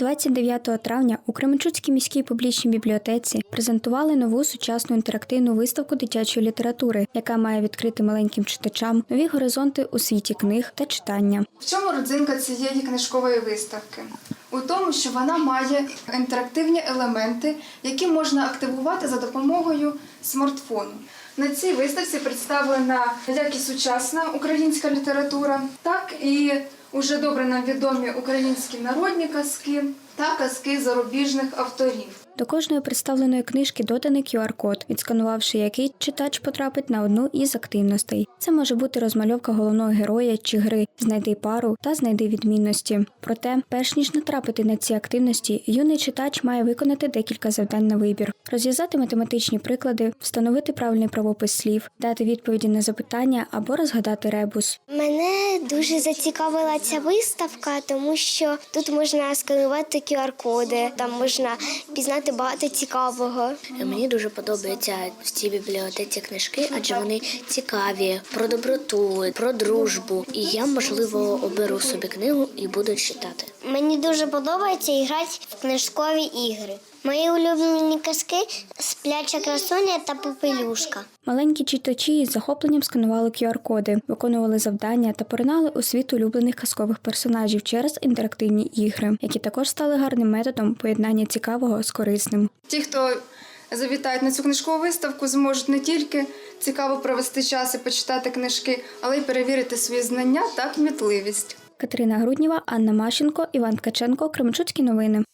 29 травня у Кременчуцькій міській публічній бібліотеці презентували нову сучасну інтерактивну виставку дитячої літератури, яка має відкрити маленьким читачам нові горизонти у світі книг та читання. В чому родзинка цієї книжкової виставки? У тому, що вона має інтерактивні елементи, які можна активувати за допомогою смартфону. На цій виставці представлена як і сучасна українська література, так і уже добре нам відомі українські народні казки та казки зарубіжних авторів. До кожної представленої книжки доданий QR-код, відсканувавши який читач потрапить на одну із активностей. Це може бути розмальовка головного героя чи гри, знайди пару та знайди відмінності. Проте, перш ніж натрапити на ці активності, юний читач має виконати декілька завдань на вибір: розв'язати математичні приклади, встановити правильний правопис слів, дати відповіді на запитання або розгадати ребус. Мене дуже зацікавила ця виставка, тому що тут можна сканувати QR-коди, там можна пізнати багато цікавого. Мені дуже подобаються в цій бібліотеці книжки, адже вони цікаві про доброту, про дружбу. І я, можливо, оберу собі книгу і буду читати. Мені дуже подобається грати в книжкові ігри. Мої улюблені казки спляча красуня та попелюшка. Маленькі читачі із захопленням сканували QR-коди, виконували завдання та поринали у світ улюблених казкових персонажів через інтерактивні ігри, які також стали гарним методом поєднання цікавого з корисним. Ті, хто завітають на цю книжкову виставку, зможуть не тільки цікаво провести час і почитати книжки, але й перевірити свої знання та кмітливість. Катерина Грудніва, Анна Мащенко, Іван Ткаченко, Кременчуцькі новини.